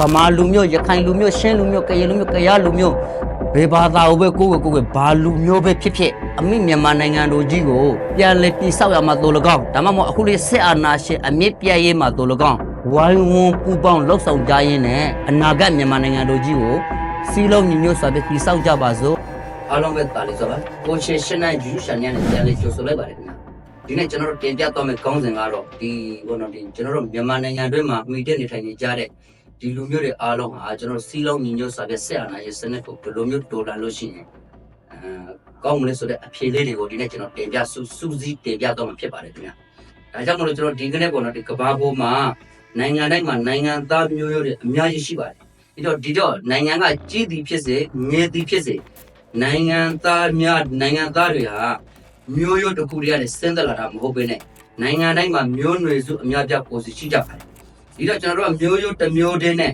ဗမာလူမျိုးရခိုင်လူမျိုးရှမ်းလူမျိုးကရင်လူမျိုးကယားလူမျိုးဘယ်ဘာသာကိုပဲကိုယ့်ကိုယ်ကိုယ်ကိုယ်ဘာလူမျိုးပဲဖြစ်ဖြစ်အမိမြန်မာနိုင်ငံတို့ကြီးကိုပြန်လည်တည်ဆောက်ရမှာတို့လကောက်ဒါမှမဟုတ်အခုလေးစစ်အာဏာရှင်အမြင့်ပြတ်ရေးမှာတို့လကောက်ဝိုင်းဝန်းပူပေါင်းလှုပ်ဆောင်ကြရင်းနဲ့အနာဂတ်မြန်မာနိုင်ငံတို့ကြီးကိုစီးလုံးညီညွတ်စွာဖြင့်တည်ဆောက်ကြပါစို့အားလုံးပဲတာလေးဆိုပါကိုရှင်ရှင်းနိုင်ယူရှာနေတယ်ပြန်လည်ကြိုဆိုလိုက်ပါတယ်ခင်ဗျာဒီနေ့ကျွန်တော်တို့တင်ပြသွားမယ့်ကောင်းစဉ်ကတော့ဒီဘောနော်ဒီကျွန်တော်တို့မြန်မာနိုင်ငံတွင်းမှာမှီတက်နေထိုင်နေကြတဲ့ ဒီလူမျိုးတွေအားလုံးဟာကျွန်တော်စီးလုံးညီညွတ်စွာဖြင့်ဆက်အာဏာရေးစနစ်ကိုဘယ်လိုမျိုးတော်လှန်လို့ရှိရင်အဲကောင်းမလဲဆိုတဲ့အဖြေလေးတွေကိုဒီနေ့ကျွန်တော်တင်ပြစူးစူးစီးတင်ပြတော့မှာဖြစ်ပါတယ်ခင်ဗျာဒါကြောင့်မလို့ကျွန်တော်ဒီကနေ့ပေါ့နော်ဒီကဘာပေါ်မှာနိုင်ငံတိုင်းမှာနိုင်ငံသားမျိုးရိုးတွေအများကြီးရှိပါတယ်ဒီတော့ဒီတော့နိုင်ငံကကြီးသည်ဖြစ်စေငယ်သည်ဖြစ်စေနိုင်ငံသားများနိုင်ငံသားတွေဟာမျိုးရိုးတစ်ခုတည်းရတယ်စဉ်းသက်လာတာမဟုတ်ဘဲနဲ့နိုင်ငံတိုင်းမှာမျိုးနွယ်စုအများပြပေါ်စီရှိကြပါတယ် ဒီတော့ကျွန်တော်တို့ကမျိုးရိုးတစ်မျိုးတည်းနဲ့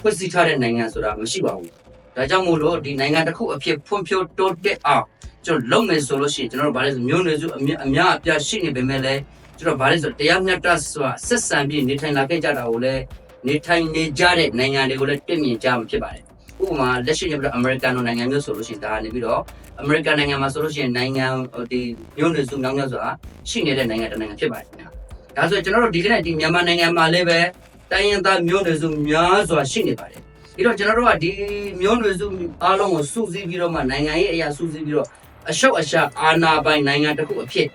ဖွဲ့စည်းထားတဲ့နိုင်ငံဆိုတာမရှိပါဘူးဒါကြောင့်မို့လို့ဒီနိုင်ငံတစ်ခုအဖြစ်ဖွံ့ဖြိုးတိုးတက်အောင်ကျွန်တော်လုပ်မယ်ဆိုလို့ရှိရင်ကျွန်တော်တို့ဗာလဲဆိုမျိုးနွယ်စုအများအများအပြားရှိနေပေမဲ့လည်းကျွန်တော်ဗာလဲဆိုတရားမျှတစွာဆက်ဆံပြီးနေထိုင်လာခဲ့ကြတာကိုလည်းနေထိုင်နေကြတဲ့နိုင်ငံတွေကိုလည်းတွေ့မြင်ကြမှာဖြစ်ပါတယ်ဥပမာလက်ရှိနေပြီးတော့အမေရိကန်နိုင်ငံမျိုးဆိုလို့ရှိရင်ဒါကနေပြီးတော့အမေရိကန်နိုင်ငံမှာဆိုလို့ရှိရင်နိုင်ငံဟိုဒီမျိုးနွယ်စုနောက်မြောက်ဆိုတာရှိနေတဲ့နိုင်ငံတစ်နိုင်ငံဖြစ်ပါတယ်ခင်ဗျာ။ ဒါဆိုကျွန်တော်တို့ဒီကနေ့ဒီမြန်မာနိုင်ငံမှာလည်းပဲတိုင်းရင်းသားမျိုးနွယ်စုများစွာရှိနေပါတယ်။ပြီးတော့ကျွန်တော်တို့ကဒီမျိုးနွယ်စုအားလုံးကိုစုစည်းပြီးတော့မှနိုင်ငံရေးအရာစုစည်းပြီးတော့အရှုပ်အရှာအာဏာပိုင်နိုင်ငံတစ်ခုအဖြစ်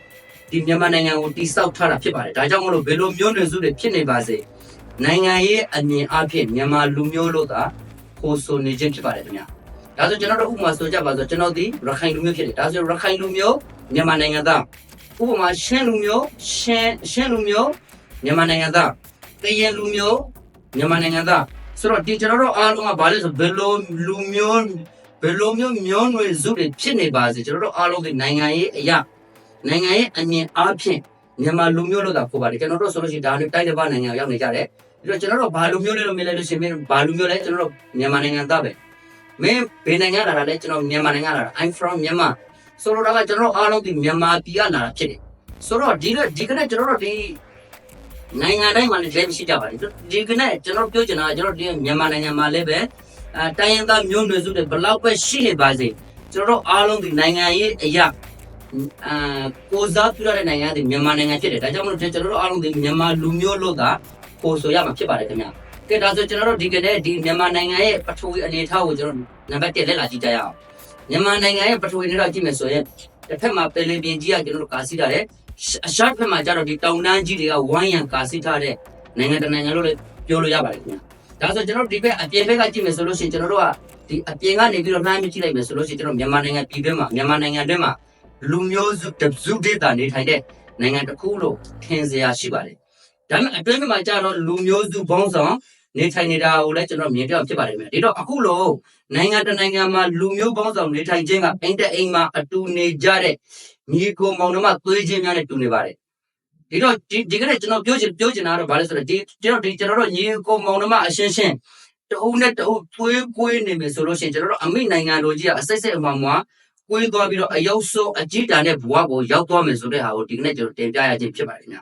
ဒီမြန်မာနိုင်ငံကိုတိစောက်ထားတာဖြစ်ပါတယ်။ဒါကြောင့်မလို့ဘယ်လိုမျိုးနွယ်စုတွေဖြစ်နေပါစေနိုင်ငံရေးအမြင်အဖြစ်မြန်မာလူမျိုးလို့သာခေါ်ဆိုနေခြင်းဖြစ်ပါတယ်ခင်ဗျာ။ဒါဆိုကျွန်တော်တို့ဥပမာဆိုကြပါဆိုကျွန်တော်ဒီရခိုင်လူမျိုးဖြစ်တယ်ဒါဆိုရခိုင်လူမျိုးမြန်မာနိုင်ငံသား ဥပမာရှမ်းလူမျိုးရှမ်းရှမ်းလူမျိုးမြန်မာနိုင်ငံသားကရင်လူမျိုးမြန်မာနိုင်ငံသားဆိုတော့ဒီကျွန်တော်တို့အားလုံးကဘာလဲဆိုဘယ်လိုလူမျိုးဘယ်လိုမျိုးမျိုးနွယ်စုတွေဖြစ်နေပါစေကျွန်တော်တို့အားလုံးဒီနိုင်ငံရေးအရာနိုင်ငံရေးအမြင်အားဖြင့်မြန်မာလူမျိုးလို့သာခေါ်ပါတယ်ကျွန်တော်တို့ဆိုလို့ရှိရင်ဒါနဲ့တိုက်တစ်ပါးနိုင်ငံရောက်နေကြတယ်ပြီးတော့ကျွန်တော်တို့ဘာလူမျိုးလဲလို့မြင်လိုက်လို့ရှိရင်ဘာလူမျိုးလဲကျွန်တော်တို့မြန်မာနိုင်ငံသားပဲမင်းဘယ်နိုင်ငံလာတာလဲကျွန်တော်မြန်မာနိုင်ငံလာတာ I'm from Myanmar ဆိုတော့ကကျွန်တော်အားလုံးဒီမြန်မာပြည်ကလာတာဖြစ်တယ်ဆိုတော့ဒီကဒီကနေ့ကျွန်တော်တို့ဒီနိုင်ငံတိုင်းမှာလည်းလက်ရှိကြပါတယ်ဒီကနေ့ကျွန်တော်ပြောချင်တာကကျွန်တော်ဒီမြန်မာနိုင်ငံမှာလည်းပဲအဲတိုင်းရင်းသားမျိုးနွယ်စုတွေဘယ်လောက်ပဲရှိနေပါစေကျွန်တော်တို့အားလုံးဒီနိုင်ငံရေးအရာအာကိုစားပြုရတဲ့နိုင်ငံဒီမြန်မာနိုင်ငံဖြစ်တယ်ဒါကြောင့်မလို့ကျွန်တော်တို့အားလုံးဒီမြန်မာလူမျိုးလို့သာကိုဆိုရမှာဖြစ်ပါတယ်ခင်ဗျာကဲဒါဆိုကျွန်တော်တို့ဒီကနေ့ဒီမြန်မာနိုင်ငံရဲ့ပထဝီအနေအထားကိုကျွန်တော်နံပါတ်1လက်လာကြည့်ကြရအောင် မြန်မာနိုင်ငံရဲ့ပထဝီအနေအထားကြည့်မယ်ဆိုရင်တစ်ဖက်မှာပယ်လင်ပြင်ကြီးကကျွန်တော်တို့ကာစီထားတယ်အရှားဖက်မှာကျတော့ဒီတောင်တန်းကြီးတွေကဝိုင်းရံကာစီထားတဲ့နိုင်ငံတစ်နိုင်ငံလို့လည်းပြောလို့ရပါတယ်ခင်ဗျာဒါဆိုကျွန်တော်တို့ဒီဘက်အပြင်ဘက်ကကြည့်မယ်ဆိုလို့ရှိရင်ကျွန်တော်တို့ကဒီအပြင်ကနေပြီးတော့နှမ်းမြကြည့်လိုက်မယ်ဆိုလို့ရှိရင်ကျွန်တော်မြန်မာနိုင်ငံပြည်တွင်းမှာမြန်မာနိုင်ငံတွင်းမှာလူမျိုးစုတစုဒေသနေထိုင်တဲ့နိုင်ငံတစ်ခုလို့ထင်စရာရှိပါတယ်ဒါပေမဲ့အတွင်းမှာကျတော့လူမျိုးစုပေါင်းဆောင်နေထိုင်နေတာကိုလည်းကျွန်တော်မြင်ပြဖြစ်ပါတယ်မယ်ဒီတော့အခုလို့ နိုင်ငံတစ်နိုင်ငံမှာလူမျိုးပေါင်းစုံနေထိုင်ခြင်းကအိမ်တက်အိမ်မှာအတူနေကြတဲ့ညီကိုမောင်နှမသွေးချင်းများနဲ့တူနေပါတယ်ဒီတော့ဒီဒီကနေ့ကျွန်တော်ပြောချင်ပြောချင်တာကတော့ဗာလဲဆိုတော့ဒီကျွန်တော်ဒီကျွန်တော်တို့ညီကိုမောင်နှမအရှင်းရှင်းတအုပ်နဲ့တအုပ်သွေးကွေးနေမယ်ဆိုလို့ရှိရင်ကျွန်တော်တို့အမိနိုင်ငံတော်ကြီးကအစိတ်စိတ်အမှန်မှကွေးသွားပြီးတော့အယုတ်ဆိုးအကြည့်တန်တဲ့ဘဝကိုရောက်သွားမယ်ဆိုတဲ့ဟာကိုဒီကနေ့ကျွန်တော်တင်ပြရခြင်းဖြစ်ပါတယ်ခင်ဗျာ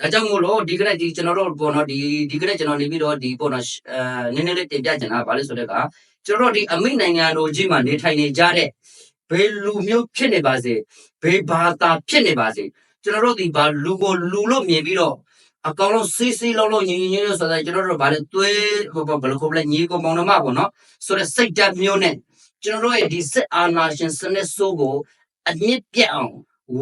ဒါကြောင့်မို့လို့ဒီကနေ့ဒီကျွန်တော်တို့ပေါ့နော်ဒီဒီကနေ့ကျွန်တော်နေပြီးတော့ဒီပေါ့နော်အဲနည်းနည်းလေးတင်ပြချင်တာဗာလဲဆိုတဲ့က ကျွန်တော်တို့ဒီအမိနိုင်ငံတော်ကြီးမှာနေထိုင်နေကြတဲ့ဘယ်လူမျိုးဖြစ်နေပါစေဘယ်ဘာသာဖြစ်နေပါစေကျွန်တော်တို့ဒီဘာလူကိုလူလို့မြင်ပြီးတော့အကောင်လုံးစီးစီးလုံးလုံးညီညီညွတ်ညွတ်ဆိုတာကျွန်တော်တို့ဗာလဲသွေးဟိုဘယ်လိုခေါ်မလဲညီကိုမောင်နှမပေါ့နော်ဆိုတဲ့စိတ်ဓာတ်မျိုးနဲ့ကျွန်တော်တို့ရဲ့ဒီစစ်အာဏာရှင်စနစ်ဆိုးကိုအမြင့်ပြတ်အောင်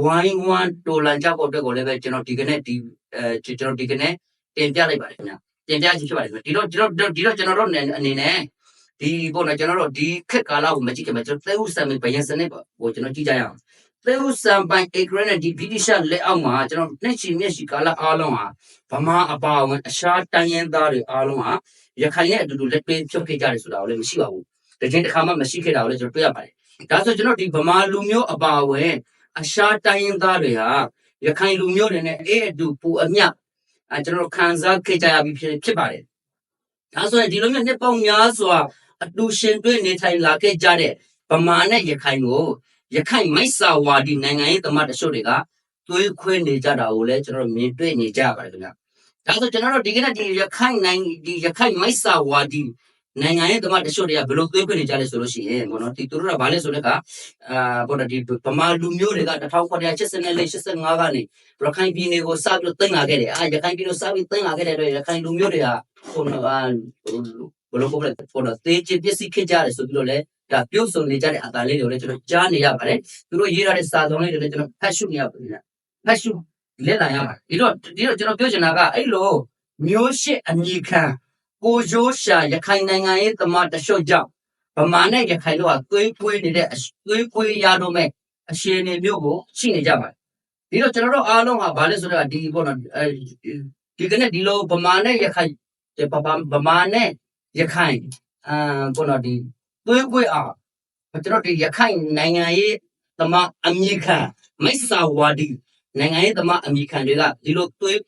ဝိုင်းဝန်းတော်လန်ကြဖို့အတွက်ကိုလည်းပဲကျွန်တော်ဒီကနေ့ဒီအဲကျွန်တော်ဒီကနေ့တင်ပြလိုက်ပါတယ်ခင်ဗျတင်ပြချင်ဖြစ်ပါတယ်ခင်ဗျဒီတော့ဒီတော့ဒီတော့ကျွန်တော်တို့အနေနဲ့ ဒီပေါ့နော်ကျွန်တော်တို့ဒီခက်ကာလကိုမကြည့်ခင်မှာကျွန်တော်သေဥစံမဘယံစနစ်ပေါ့ဟိုကျွန်တော်ကြည့်ကြရအောင်သေဥစံပိုင်အေဂရနဲ့ဒီဗြိတိရှလက်အောက်မှာကျွန်တော်နှစ်ချီမျက်ရှိကာလအားလုံးဟာဗမာအပါအဝင်အရှားတိုင်းရင်းသားတွေအားလုံးဟာရခိုင်ရဲ့အတူတူလက်တွဲဖြုတ်ခဲ့ကြတယ်ဆိုတာကိုလည်းမရှိပါဘူးတကယ်တစ်ခါမှမရှိခဲ့တာကိုလည်းကျွန်တော်တွေ့ရပါတယ်ဒါဆိုကျွန်တော်ဒီဗမာလူမျိုးအပါအဝင်အရှားတိုင်းရင်းသားတွေဟာရခိုင်လူမျိုးတွေနဲ့အဲ့အတူပူအမြအဲကျွန်တော်တို့ခံစားခဲ့ကြရပြီးဖြစ်ဖြစ်ပါတယ်။ဒါဆိုရင်ဒီလိုမျိုးနှစ်ပေါင်းများစွာ အတူရှင်တွဲနေထိုင်လာခဲ့ကြတဲ့ဗမာနဲ့ရခိုင်ကိုရခိုင်မိုက်စာဝါဒီနိုင်ငံရေးသမားတချို့တွေကသွေးခွဲနေကြတာကိုလည်းကျွန်တော်တို့မြင်တွေ့နေကြရပါတယ်ခင်ဗျာ။ဒါဆိုကျွန်တော်တို့ဒီကနေ့ဒီရခိုင်နိုင်ဒီရခိုင်မိုက်စာဝါဒီနိုင်ငံရဲ့ဓမ္မတချို့တွေကဘယ်လိုသွေးခွင့်နေကြလဲဆိုလို့ရှိရင်ဘောနော်ဒီသူတို့ကဘာလဲဆိုတဲ့ကအာဘောနော်ဒီဗမာလူမျိုးတွေက1984 85ကနေရခိုင်ပြည်နယ်ကိုစပြီးတင်လာခဲ့တယ်အာရခိုင်ပြည်နယ်စပြီးတင်လာခဲ့တဲ့အတွက်ရခိုင်လူမျိုးတွေကဟိုနော်အာ ဘယ်လိုပြောလဲဘောနော်တေးချပစ္စည်းခကြတယ်ဆိုပြီးတော့လဲဒါပြုတ်ဆုံနေကြတဲ့အတားလေးတွေကိုလည်းကျွန်တော်ကြားနေရပါတယ်သူတို့ရေးထားတဲ့စာဆောင်လေးတွေလည်းကျွန်တော်ဖတ်ရှုနေရပါတယ်ဖတ်ရှုလက်လာရပါတယ်ဒီတော့ဒီတော့ကျွန်တော်ပြောချင်တာကအဲ့လိုမျိုးရှစ်အညီခံကိုရိုးရှာရခိုင်နိုင်ငံရဲ့တမတရှုပ်ကြောင့်ဗမာနဲ့ရခိုင်တို့ကသွေးပွေးနေတဲ့အသွေးပွေးရတော့မဲ့အရှင်နေမျိုးကိုရှိနေကြပါတယ်ဒီတော့ကျွန်တော်တို့အားလုံးဟာဗာလဲဆိုတော့ဒီပေါ့နော်အဲဒီကနေ့ဒီလိုဗမာနဲ့ရခိုင်ဗမာဗမာနဲ့ ရခိုင်အာပေါ့နော်ဒီသွေးပွေးအောင်ကျွန်တော်ဒီရခိုင်နိုင်ငံရဲ့တမအမြင့်ခံမိတ်ဆာဝါဒီနိုင်ငံရေးသမားအမိခံတွေကဒီလိုသွေး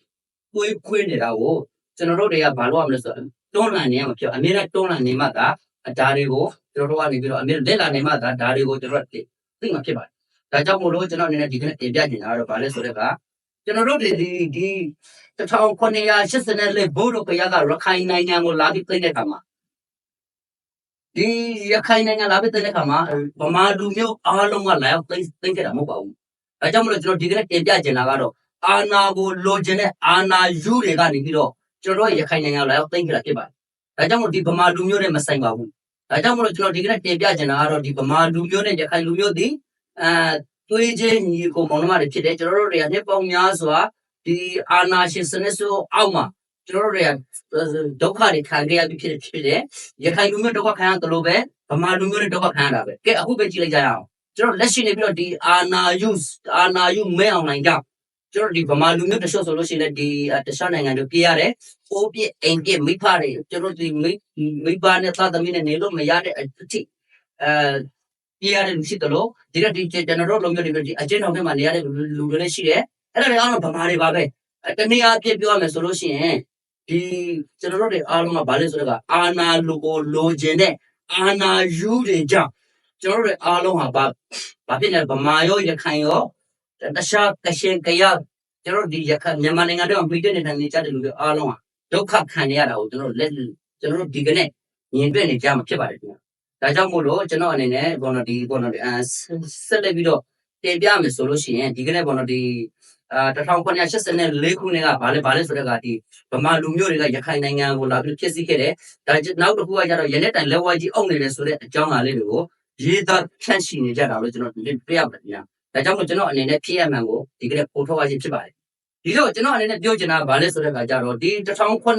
သွေးခွေးနေတာကိုကျွန်တော်တို့တွေကဘာလို့ရမလဲဆိုတော့တွန်းလှန်နေရမှာပြောအမြဲတမ်းတွန်းလှန်နေမှသာအဓာတွေကိုကျွန်တော်တို့ကနေပြီးတော့အမြဲလက်လာနေမှသာဓာတွေကိုကျွန်တော်တို့သိမှဖြစ်ပါတယ်။ဒါကြောင့်မို့လို့ကျွန်တော်အနေနဲ့ဒီကနေ့တင်ပြနေတာကတော့ဘာလဲဆိုတော့ကကျွန်တော်တို့ဒီဒီဒီ 1984ဘိုးတို့ကရကရခိုင်နိုင်ငံကိုလာပြီးသိတဲ့အခါမှာဒီရခိုင်နိုင်ငံလာပြီးသိတဲ့အခါမှာဗမာလူမျိုးအားလုံးကလာရောက်သိသိခဲ့တာမဟုတ်ပါဘူး။အဲကြောင့်မလို့ကျွန်တော်ဒီကနေ့တင်ပြချင်တာကတော့အာနာကိုလိုချင်တဲ့အာနာယူတွေကနေပြီးတော့ကျွန်တော်တို့ရခိုင်နိုင်ငံလာရောက်သိမ်းကြတာဖြစ်ပါတယ်။ဒါကြောင့်မလို့ဒီဗမာလူမျိုးနဲ့မဆိုင်ပါဘူး။ဒါကြောင့်မလို့ကျွန်တော်ဒီကနေ့တင်ပြချင်တာကတော့ဒီဗမာလူမျိုးနဲ့ရခိုင်လူမျိုးဒီအဲသွေးချင်းညီကိုမောင်နှမတွေဖြစ်တယ်ကျွန်တော်တို့တွေကနှစ်ပေါင်းများစွာ ဒီအာနာရှင်စနစ်ဆိုအောက်မှာကျွန်တော်တို့တွေကဒုက္ခတွေခံခဲ့ရပြီးဖြစ်ဖြစ်တယ်။ရခိုင်လူမျိုးဒုက္ခခံရတယ်လို့ပဲဗမာလူမျိုးတွေဒုက္ခခံရတာပဲ။ကဲအခုပဲကြည့်လိုက်ကြရအောင်။ကျွန်တော်လက်ရှိနေပြီးတော့ဒီအာနာယုအာနာယုမဲအောင်နိုင်ကြကျွန်တော်ဒီဗမာလူမျိုးတချို့ဆိုလို့ရှိရင်လည်းဒီတခြားနိုင်ငံတွေပြေးရတယ်။ပိုးပြအိမ်ပြမိဖတွေကျွန်တော်ဒီမိမိဘနဲ့သာသမီနဲ့နေလို့မရတဲ့အထိအဲပြေးရတဲ့လူရှိတယ်လို့ဒီကဒီကျွန်တော်တို့လုံမျိုးတွေဒီအကျဉ်းထောင်ထဲမှာနေရတဲ့လူတွေလည်းရှိတယ်။ အဲ့ဒါတွေအားလုံးဗမာတွေပါပဲ။တနည်းအားဖြင့်ပြောရမယ်ဆိုလို့ရှိရင်ဒီကျွန်တော်တို့တွေအားလုံးကဘာလဲဆိုတော့အာနာလူကိုလိုချင်တဲ့အာနာယူတွေကြောင့်ကျွန်တော်တို့အားလုံးဟာဘာဘာဖြစ်လဲဗမာရောရခိုင်ရောတခြားကရှင်ကရကျွန်တော်ဒီရခိုင်မြန်မာနိုင်ငံတော့ပြည်တဲ့နေကြတဲ့လူတွေအားလုံးဟာဒုက္ခခံရတာကိုကျွန်တော်လက်ကျွန်တော်ဒီကနေ့မြင်တွေ့နေကြမှာဖြစ်ပါတယ်ခင်ဗျာဒါကြောင့်မို့လို့ကျွန်တော်အနေနဲ့ဘောနော်ဒီဘောနော်ဒီအဲဆက်လက်ပြီးတော့တင်ပြမယ်ဆိုလို့ရှိရင်ဒီကနေ့ဘောနော်ဒီအာ 1984ခုနှစ်ကဘာလဲဘာလဲဆိုတော့ကဒီဗမာလူမျိုးတွေကရခိုင်နိုင်ငံကိုလာပြီးဖြစ်စီခဲ့တယ်ဒါနောက်တစ်ခုကကျတော့ရနေ့တိုင်လက်ဝါးကြီးအုပ်နေတယ်ဆိုတဲ့အကြောင်းအရာလေးတွေကိုရေးသားဖြန့်ရှိနေကြတာလို့ကျွန်တော်တင်ပြရပါတယ်ခင်ဗျာဒါကြောင့်မို့ကျွန်တော်အနေနဲ့ဖြစ်ရမှန်ကိုဒီကနေ့ပို့ထုတ်ရခြင်းဖြစ်ပါတယ်ဒီတော့ကျွန်တော်အနေနဲ့ပြောချင်တာကဘာလဲဆိုတဲ့အခါကျတော့ဒီ1984ခု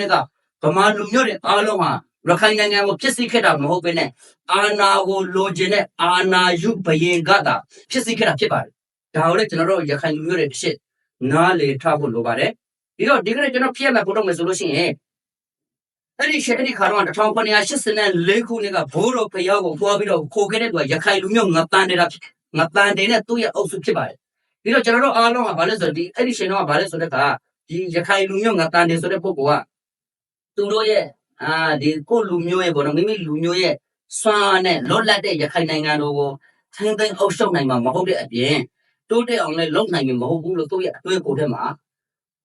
နှစ်ကဗမာလူမျိုးတွေအားလုံးဟာရခိုင်နိုင်ငံကိုဖြစ်စီခဲ့တာမဟုတ်ဘဲနဲ့အာနာကိုလိုချင်တဲ့အာနာယုဘယင်ကသာဖြစ်စီခဲ့တာဖြစ်ပါတယ် ဒါကိုလည်းကျွန်တော်တို့ရခိုင်လူမျိုးတွေတစ်ချက်နားလေထားဖို့လိုပါတယ်ဒီတော့ဒီကနေ့ကျွန်တော်ဖြစ်ရမှန်ပို့ထုတ်မယ်ဆိုလို့ရှိရင်အဲ့ဒီရှက်အဲ့ဒီခါတော့1984ခုနှစ်ကဘိုးတော်ဖျောက်ကိုပွားပြီးတော့ခိုခဲ့တဲ့သူကရခိုင်လူမျိုးငပန်းနေတာဖြစ်ငပန်းတဲ့သူ့ရဲ့အုပ်စုဖြစ်ပါတယ်ပြီးတော့ကျွန်တော်တို့အားလုံးကဘာလဲဆိုတော့ဒီအဲ့ဒီရှင်တော့ကဘာလဲဆိုတော့ကဒီရခိုင်လူမျိုးငပန်းတယ်ဆိုတဲ့ပုဂ္ဂိုလ်ကသူတို့ရဲ့အာဒီကိုလူမျိုးရဲ့ဘောနော်မိမိလူမျိုးရဲ့စွမ်းနဲ့လွတ်လပ်တဲ့ရခိုင်နိုင်ငံတို့ကိုထင်းသိမ်းအုပ်ချုပ်နိုင်မှာမဟုတ်တဲ့အပြင် တိုးတက်အောင်လည်းလုပ်နိုင်မှာမဟုတ်ဘူးလို့သူ့ရဲ့အတွေ့အကြုံထဲမှာ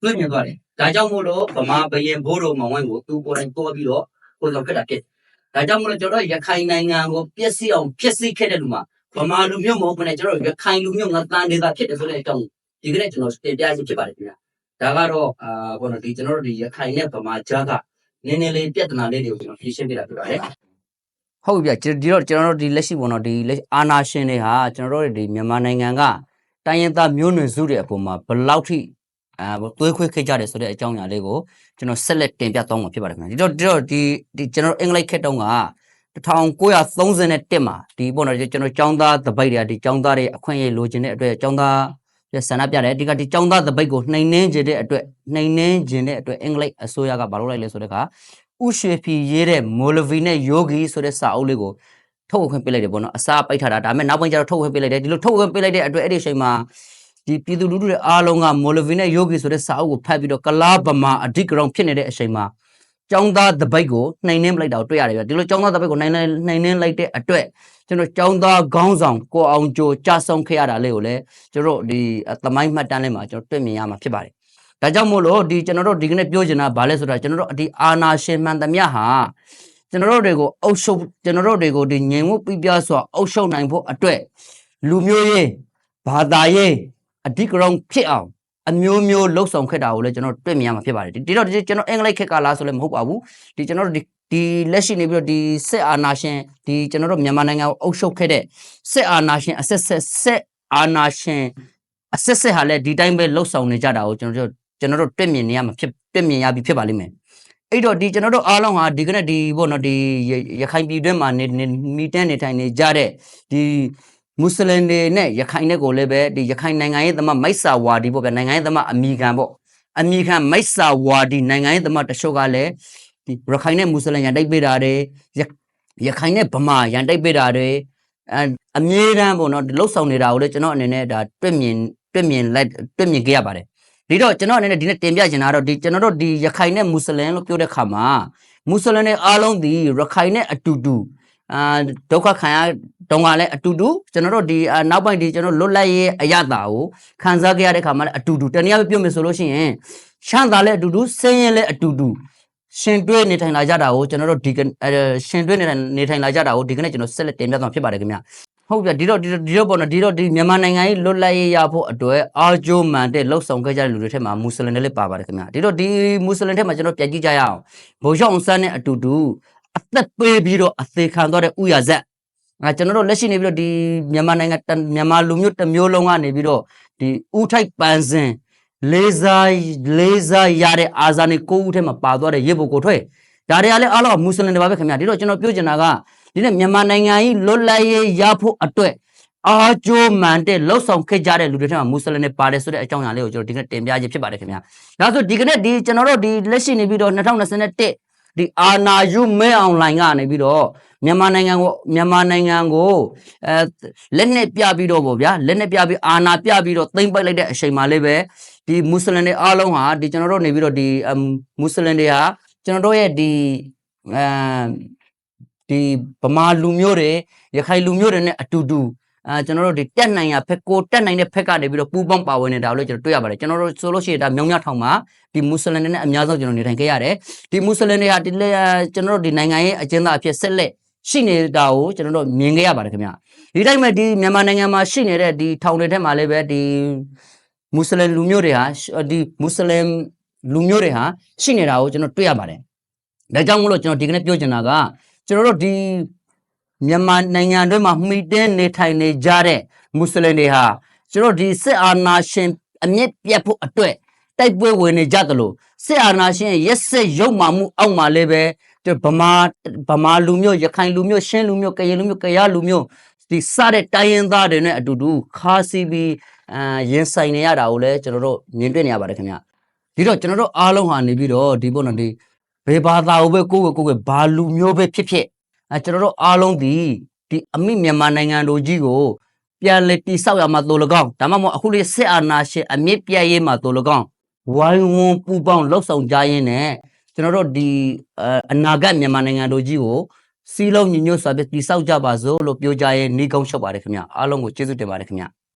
တွေ့မြင်သွားတယ်ဒါကြောင့်မို့လို့ဗမာဘရင်ဘိုးတော်မောင်ဝင်းကိုသူကိုယ်တိုင်တိုးပြီးတော့ကိုယ်ဆောင်ခဲ့တာဖြစ်ဒါကြောင့်မလို့ကျွန်တော်ရခိုင်နိုင်ငံကိုပြည့်စည်အောင်ပြည့်စည်ခဲ့တဲ့လူမှာဗမာလူမျိုးမဟုတ်ဘဲနဲ့ကျွန်တော်ရခိုင်လူမျိုးငါတန်နေတာဖြစ်တယ်ဆိုတဲ့အကြောင်းဒီကနေ့ကျွန်တော်တင်ပြခြင်းဖြစ်ပါတယ်ခင်ဗျာဒါကတော့အာဘောနော်ဒီကျွန်တော်တို့ဒီရခိုင်နဲ့ဗမာကြားကနည်းနည်းလေးပြဿနာလေးတွေကိုကျွန်တော်ဖြေရှင်းပြတာဖြစ်ပါတယ်ဟုတ်ပြီဗျဒီတော့ကျွန်တော်တို့ဒီလက်ရှိပေါ့နော်ဒီလက်အာနာရှင်တွေဟာကျွန်တော်တို့ဒီမြန်မာနိုင်ငံက တိုင်းရင်းသားမျိုးနွယ်စုတွေအပေါ်မှာဘယ်လောက်ထိအဲသွေးခွေးခဲ့ကြတယ်ဆိုတဲ့အကြောင်းအရာလေးကိုကျွန်တော်ဆက်လက်တင်ပြသွားမှာဖြစ်ပါတယ်ခင်ဗျာဒီတော့ဒီတော့ဒီဒီကျွန်တော်အင်္ဂလိပ်ခက်တုန်းက1931မှာဒီပေါ့နော်ကျွန်တော်ចောင်းသားတပိတ်တွေကဒီចောင်းသားတွေအခွင့်အရေးလိုချင်တဲ့အတွက်ចောင်းသားပြဆန္ဒပြတယ်ဒီကဒီចောင်းသားတပိတ်ကိုနှိမ်နှင်းခြင်းတဲ့အတွက်နှိမ်နှင်းခြင်းတဲ့အတွက်အင်္ဂလိပ်အစိုးရကမလုပ်လိုက်လဲဆိုတဲ့အခါ ဥရွှေဖီရေးတဲ့မိုလဗီနဲ့ယောဂီဆိုတဲ့စာအုပ်လေးကို ထုတ်ဝေခွင့်ပေးလိုက်တယ်ပေါ့နော်အစာပိတ်ထားတာဒါပေမဲ့နောက်ပိုင်းကျတော့ထုတ်ဝေခွင့်ပေးလိုက်တယ်ဒီလိုထုတ်ဝေခွင့်ပေးလိုက်တဲ့အတွက်အဲ့ဒီအချိန်မှာဒီပြည်သူလူထုတွေအားလုံးကမိုလဗီနဲ့ယောဂီဆိုတဲ့စာအုပ်ကိုဖတ်ပြီးတော့ကလာဗမာအဓိကရုံဖြစ်နေတဲ့အချိန်မှာကျောင်းသားတပိတ်ကိုနှိမ်နှင်းပလိုက်တာကိုတွေ့ရတယ်ဗျဒီလိုကျောင်းသားတပိတ်ကိုနှိမ်နှင်းနှိမ်နှင်းလိုက်တဲ့အတွက်ကျွန်တော်ကျောင်းသားခေါင်းဆောင်ကိုအောင်ကျော်ကြာဆုံးခဲ့ရတာလေးကိုလည်းကျွန်တော်တို့ဒီသမိုင်းမှတ်တမ်းလေးမှာကျွန်တော်တွေ့မြင်ရမှာဖြစ်ပါတယ်ဒါကြောင့်မို့လို့ဒီကျွန်တော်တို့ဒီကနေ့ပြောချင်တာဗာလဲဆိုတာကျွန်တော်တို့ဒီအာနာရှင်မှန်သမျှဟာ ကျွန်တော်တို့တွေကိုအုပ်ချုပ်ကျွန်တော်တို့တွေကိုဒီငြိမ်မှုပြပြစွာအုပ်ချုပ်နိုင်ဖို့အတွက်လူမျိုးရေးဘာသာရေးအဓိကရုဏ်းဖြစ်အောင်အမျိုးမျိုးလှုပ်ဆောင်ခဲ့တာကိုလည်းကျွန်တော်တွေ့မြင်ရမှာဖြစ်ပါတယ်ဒီဒီတော့ဒီကျွန်တော်အင်္ဂလိပ်ခက်ကလားဆိုလည်းမဟုတ်ပါဘူးဒီကျွန်တော်တို့ဒီဒီလက်ရှိနေပြီးတော့ဒီစစ်အာဏာရှင်ဒီကျွန်တော်တို့မြန်မာနိုင်ငံကိုအုပ်ချုပ်ခဲ့တဲ့စစ်အာဏာရှင်အဆက်ဆက်စစ်အာဏာရှင်အဆက်ဆက်ဟာလည်းဒီတိုင်းပဲလှုပ်ဆောင်နေကြတာကိုကျွန်တော်တို့ကျွန်တော်တို့တွေ့မြင်နေရမှာဖြစ်တွေ့မြင်ရပြီဖြစ်ပါလိမ့်မယ် အဲ့တော့ဒီကျွန်တော်တို့အားလုံးဟာဒီကနေ့ဒီဘောနော်ဒီရရခိုင်ပြည်တွင်းမှာနေနေမီတန်းနေထိုင်နေကြတဲ့ဒီမွတ်စလင်တွေနဲ့ရခိုင်နဲ့ကိုလည်းပဲဒီရခိုင်နိုင်ငံရေးသမားမိုက်ဆာဝါဒီပေါ့ဗျာနိုင်ငံရေးသမားအမိခံပေါ့အမိခံမိုက်ဆာဝါဒီနိုင်ငံရေးသမားတချို့ကလည်းဒီရခိုင်နဲ့မွတ်စလင်ရန်တိုက်ပေးတာတွေရရခိုင်နဲ့ဗမာရန်တိုက်ပေးတာတွေအဲအမြဲတမ်းပေါ့နော်ဒီလှုပ်ဆောင်နေတာကိုလည်းကျွန်တော်အနေနဲ့ဒါတွေ့မြင်တွေ့မြင်လိုက်တွေ့မြင်ခဲ့ရပါတယ် ဒီတော့ကျွန်တော်အနေနဲ့ဒီနေ့တင်ပြချင်တာကတော့ဒီကျွန်တော်တို့ဒီရခိုင်နဲ့မွတ်စလင်လို့ပြောတဲ့ခါမှာမွတ်စလင်တွေအားလုံးဒီရခိုင်နဲ့အတူတူအာဒုက္ခခံရတုန်းကလည်းအတူတူကျွန်တော်တို့ဒီအာနောက်ပိုင်းဒီကျွန်တော်လွတ်လပ်ရေးအရသာကိုခံစားခဲ့ရတဲ့ခါမှာလည်းအတူတူတနည်းအားဖြင့်ပြောမယ်ဆိုလို့ရှိရင်ရှမ်းသားလည်းအတူတူဆင်းရဲလည်းအတူတူရှင်တွဲနေထိုင်လာကြတာကိုကျွန်တော်တို့ဒီကအဲရှင်တွဲနေထိုင်နေထိုင်လာကြတာကိုဒီကနေ့ကျွန်တော်ဆက်လက်တင်ပြသွားမှာဖြစ်ပါတယ်ခင်ဗျာ ဟုတ်ပြဒီတော့ဒီတော့ဒီတော့ပေါ့နော်ဒီတော့ဒီမြန်မာနိုင်ငံကြီးလွတ်လပ်ရေးရဖို့အတွက်အာဂျိုမန်တဲ့လှုပ်ဆောင်ခဲ့ကြတဲ့လူတွေထဲမှာမွတ်စလင်တွေလည်းပါပါတယ်ခင်ဗျာဒီတော့ဒီမွတ်စလင်ထဲမှာကျွန်တော်ပြန်ကြည့်ကြရအောင်ဘုံရောက်အောင်စမ်းနဲ့အတူတူအသက်ပေးပြီးတော့အသေးခံသွားတဲ့ဥရဇက်ငါကျွန်တော်တို့လက်ရှိနေပြီးတော့ဒီမြန်မာနိုင်ငံတစ်မြန်မာလူမျိုးတစ်မျိုးလုံးကနေပြီးတော့ဒီဥထိုက်ပန်းစင်လေးစားလေးစားရတဲ့အာဇာနည်ကိုဦးထဲမှာပါသွားတဲ့ရေဘုတ်ကိုထွက်ဒါတွေကလည်းအားလုံးမွတ်စလင်တွေပါပဲခင်ဗျာဒီတော့ကျွန်တော်ပြောချင်တာက ဒီနေ့မြန်မာနိုင်ငံကြီးလွတ်လပ်ရေးရဖို့အတွက်အားကြိုးမှန်တဲ့လှုပ်ဆောင်ခဲ့ကြတဲ့လူတွေထဲမှာမွတ်စလင်တွေပါတယ်ဆိုတဲ့အကြောင်းအရာလေးကိုကျွန်တော်ဒီကနေ့တင်ပြခြင်းဖြစ်ပါတယ်ခင်ဗျာ။ဒါဆိုဒီကနေ့ဒီကျွန်တော်တို့ဒီလက်ရှိနေပြီးတော့2021ဒီအာနာယူမဲအွန်လိုင်းကနေပြီးတော့မြန်မာနိုင်ငံကိုမြန်မာနိုင်ငံကိုအဲလက်နဲ့ပြပြီးတော့ဗောဗျာလက်နဲ့ပြပြီးအာနာပြပြီးတော့သိမ့်ပိုက်လိုက်တဲ့အချိန်မှာလေးပဲဒီမွတ်စလင်တွေအားလုံးဟာဒီကျွန်တော်တို့နေပြီးတော့ဒီအမ်မွတ်စလင်တွေဟာကျွန်တော်တို့ရဲ့ဒီအမ် ဒီဗမာလူမျိုးတွေရခိုင်လူမျိုးတွေနဲ့အတူတူအာကျွန်တော်တို့ဒီတက်နိုင်ရဖက်ကိုတက်နိုင်တဲ့ဖက်ကနေပြီးတော့ပူးပေါင်းပါဝင်နေတာလို့ကျွန်တော်တွေ့ရပါတယ်ကျွန်တော်တို့ဆိုလို့ရှိရင်ဒါမြောင်မြထောင်မှာဒီမွတ်စလင်တွေနဲ့အများဆုံးကျွန်တော်နေထိုင်ခဲ့ရတယ်ဒီမွတ်စလင်တွေဟာဒီလေကျွန်တော်တို့ဒီနိုင်ငံရဲ့အကျဉ်းသားအဖြစ်ဆက်လက်ရှိနေတာကိုကျွန်တော်တို့မြင်ခဲ့ရပါတယ်ခင်ဗျဒီတိုင်းမဲ့ဒီမြန်မာနိုင်ငံမှာရှိနေတဲ့ဒီထောင်တွေထဲမှာလည်းပဲဒီမွတ်စလင်လူမျိုးတွေဟာဒီမွတ်စလင်လူမျိုးတွေဟာရှိနေတာကိုကျွန်တော်တွေ့ရပါတယ်ဒါကြောင့်မလို့ကျွန်တော်ဒီကနေ့ပြောချင်တာက ကျွန်တော်တို့ဒီမြန်မာနိုင်ငံတွင်းမှာမှီတင်းနေထိုင်နေကြတဲ့မွတ်စလင်တွေဟာကျွန်တော်ဒီစစ်အာဏာရှင်အမြင့်ပြတ်ဖို့အတွက်တိုက်ပွဲဝင်နေကြသလိုစစ်အာဏာရှင်ရဲ့ရက်စက်ရုပ်မာမှုအောက်မှာလည်းပဲဒီဗမာဗမာလူမျိုးရခိုင်လူမျိုးရှမ်းလူမျိုးကရင်လူမျိုးကယားလူမျိုးဒီစတဲ့တိုင်းရင်းသားတွေနဲ့အတူတူခါစီပြီးအာရင်ဆိုင်နေရတာကိုလည်းကျွန်တော်တို့မြင်တွေ့နေရပါတယ်ခင်ဗျဒီတော့ကျွန်တော်တို့အားလုံးဟာနေပြီးတော့ဒီပေါ့နော်ဒီ ဘယ်ဘာသာကိုပဲကိုယ့်ကိုယ်ကိုယ်ကိုယ်ဘာလူမျိုးပဲဖြစ်ဖြစ်အဲကျွန်တော်တို့အားလုံးဒီဒီအမိမြန်မာနိုင်ငံတို့ကြီးကိုပြန်လေတိဆောက်ရမှာတိုလကောင်းဒါမှမဟုတ်အခုလေးစစ်အာဏာရှင်အမြင့်ပြတ်ရေးမှာတိုလကောင်းဝိုင်းဝန်းပူပေါင်းလှုပ်ဆောင်ကြရင်းနဲ့ကျွန်တော်တို့ဒီအအနာဂတ်မြန်မာနိုင်ငံတို့ကြီးကိုစီလုံးညီညွတ်စွာဖြင့်တိဆောက်ကြပါစို့လို့ပြောကြရင်နှီးကောင်းချုပ်ပါတယ်ခင်ဗျအားလုံးကိုကျေးဇူးတင်ပါတယ်ခင်ဗျ